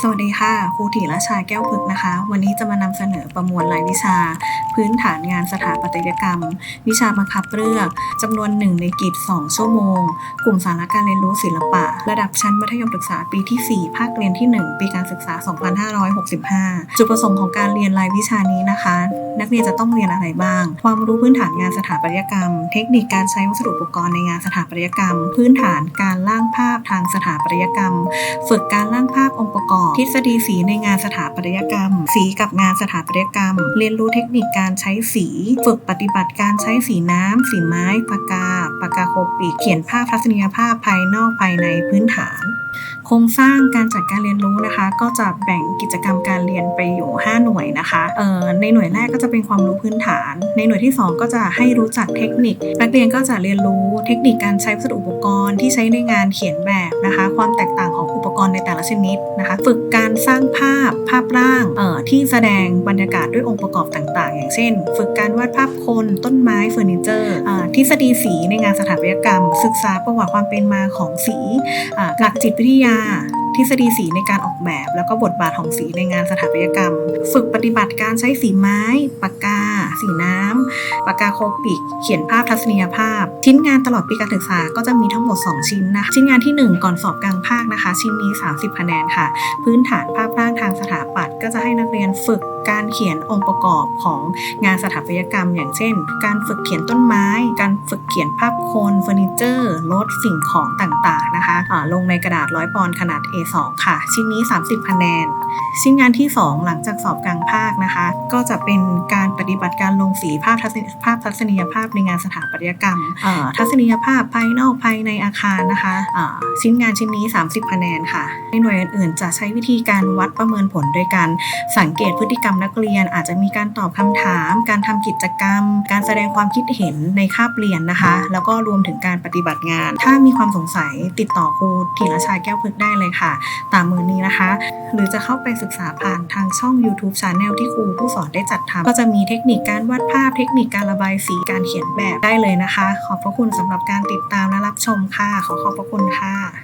สวัสดีค่ะ ครูถีรชาแก้วพึกษ์นะคะ วันนี้จะมานำเสนอประมวลรายวิชา พื้นฐานงานสถาปัตยกรรม วิชาบังคับเลือกจำนวนหนึ่งในกิจ 2 ชั่วโมง กลุ่มสาระการเรียนรู้ศิลปะ ระดับชั้นมัธยมศึกษาปีที่ 4 ภาคเรียนที่ 1 ปีการศึกษา 2565 จุดประสงค์ของการเรียนรายวิชานี้นะคะ นักเรียนจะต้องเรียนอะไรบ้าง ความรู้พื้นฐานงานสถาปัตยกรรม เทคนิคการใช้วัสดุอุปกรณ์ในงานสถาปัตยกรรม พื้นฐานการร่างภาพทางสถาปัตยกรรม ฝึกการร่างภาพองค์ประกอบ ทฤษฎีสีในงานสถาปัตยกรรม สีกับงานสถาปัตยกรรม เรียนรู้เทคนิคการการใช้สี ฝึกปฏิบัติการใช้สีน้ำ สีไม้ ปากกา ปากกาโคปิเขียนภาพทัศนียภาพภายนอกภายในพื้นฐาน โครงสร้างการจัดการเรียนรู้นะคะ ก็จะแบ่งกิจกรรมการเรียนไปอยู่ 5 หน่วยนะคะเอ่อในหน่วยแรกก็จะเป็นความรู้พื้นฐาน ในหน่วยที่ 2 ก็จะให้รู้จักเทคนิค นักเรียนก็จะเรียนรู้เทคนิคการใช้วัสดุอุปกรณ์ที่ใช้ในงานเขียนแบบนะคะ ความแตกต่างของอุปกรณ์ในแต่ละชนิดนะคะ ฝึกการสร้างภาพภาพร่างเอ่อที่แสดงบรรยากาศด้วยองค์ประกอบต่าง ๆ อย่างเช่น ฝึกการวาดภาพคนต้นไม้เฟอร์นิเจอร์ทฤษฎีสีในงานสถาปัตยกรรม ศึกษาประวัติความเป็นมาของสีหลักจิตวิทยา ทฤษฎีสีในการออกแบบ แล้วก็บทบาทของสีในงานสถาปัตยกรรม ฝึกปฏิบัติการใช้สีไม้ ปากกา สีน้ำปากกาโคปิก เขียนภาพทัศนียภาพ ชิ้นงานตลอดปีการศึกษาก็จะมีทั้งหมด 2 ชิ้นนะชิ้นงานที่ 1 ก่อนสอบกลางภาคนะคะ ชิ้นนี้ 30 คะแนนค่ะ พื้นฐานภาพร่างทางสถาปัตย์ก็จะให้นักเรียนฝึกการเขียนองค์ประกอบของงานสถาปัตยกรรม อย่างเช่น การฝึกเขียนต้นไม้ การฝึกเขียนภาพคนเฟอร์นิเจอร์รถสิ่งของต่างๆนะคะอ่าลงในกระดาษร้อยปอนขนาด A A2 ค่ะ ชิ้นนี้ 30 คะแนน ชิ้นงานที่ 2 หลังจากสอบกลางภาคนะคะ ก็จะเป็นการปฏิบัติการลงสีภาพทัศนีภาพทัศนียภาพในงานสถาปัตยกรรมอ่าทัศนียภาพภายนอกภายในอาคารนะคะอ่าชิ้นงานชิ้นนี้ 30 คะแนนค่ะ ในหน่วยอื่นๆ จะใช้วิธีการวัดประเมินผลโดยการสังเกตพฤติกรรมนักเรียน อาจจะมีการตอบคำถาม การทำกิจกรรม การแสดงความคิดเห็นในคาบเรียนนะคะ แล้วก็รวมถึงการปฏิบัติงาน ถ้ามีความสงสัยติดต่อครูธีรชาแก้วพึกษ์ได้เลยค่ะตามมือนี้นะคะ หรือจะเข้าไปศึกษาผ่านทางช่อง YouTube Channel ที่ครูผู้สอนได้จัดทำก็จะมีเทคนิคการวาดภาพ เทคนิคการระบายสีการเขียนแบบได้เลยนะคะ ขอบพระคุณสำหรับการติดตามและรับชมค่ะ ขอขอบพระคุณค่ะ